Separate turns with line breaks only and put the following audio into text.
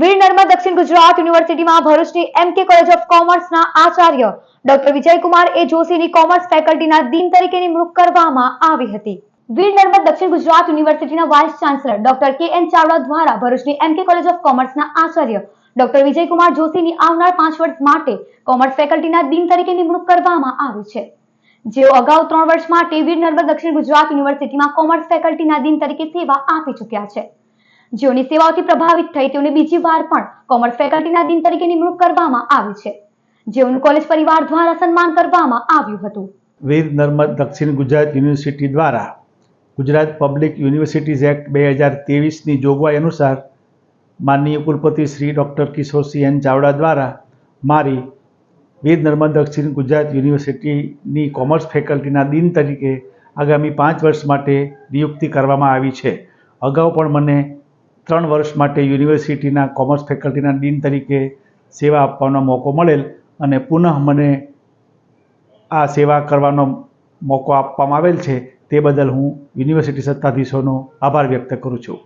વીર નર્મદ દક્ષિણ ગુજરાત યુનિવર્સિટીમાં ભરૂચની એમકે કોલેજ ઓફ કોમર્સના આચાર્ય ડોક્ટર વિજયકુમાર એ જોશીની કોમર્સ ફેકલ્ટીના દિન તરીકે નિમણૂક કરવામાં આવી હતી. વીર નર્મદ દક્ષિણ ગુજરાત યુનિવર્સિટીના vice chancellor doctor K N Chavda દ્વારા ભરૂચની એમકે કોલેજ ઓફ કોમર્સના આચાર્ય ડોક્ટર વિજયકુમાર જોશીની આવનાર પાંચ વર્ષ માટે કોમર્સ ફેકલ્ટીના દિન તરીકે નિમણૂક કરવામાં આવી છે. જેઓ અગાઉ ત્રણ વર્ષ માટે વીર નર્મદ દક્ષિણ ગુજરાત યુનિવર્સિટીમાં કોમર્સ ફેકલ્ટીના દિન તરીકે સેવા આપી ચૂક્યા છે. જેઓની સેવાઓથી પ્રભાવિત થઈ તેઓને બીજી વાર પણ કોમર્સ ફેકલ્ટીના દિન તરીકે નિમણૂક કરવામાં આવી છે. જેઓનું કોલેજ પરિવાર દ્વારા સન્માન કરવામાં આવ્યું હતું.
વીર નર્મદ દક્ષિણ ગુજરાત યુનિવર્સિટી દ્વારા ગુજરાત પબ્લિક યુનિવર્સિટીઝ એક્ટ બે હજાર તેવીસની જોગવાઈ અનુસાર માનનીય કુલપતિ શ્રી ડૉક્ટર કિશોરસિંહ એન ચાવડા દ્વારા મારી વીર નર્મદ દક્ષિણ ગુજરાત યુનિવર્સિટીની કોમર્સ ફેકલ્ટીના દિન તરીકે આગામી પાંચ વર્ષ માટે નિયુક્તિ કરવામાં આવી છે. અગાઉ પણ મને ત્રણ વર્ષ માટે યુનિવર્સિટીના કોમર્સ ફેકલ્ટીના ડીન તરીકે સેવા આપવાનો મોકો મળેલ અને પુનઃ મને આ સેવા કરવાનો મોકો આપવામાં આવેલ છે, તે બદલ હું યુનિવર્સિટી સત્તાધીશોનો આભાર વ્યક્ત કરું છું.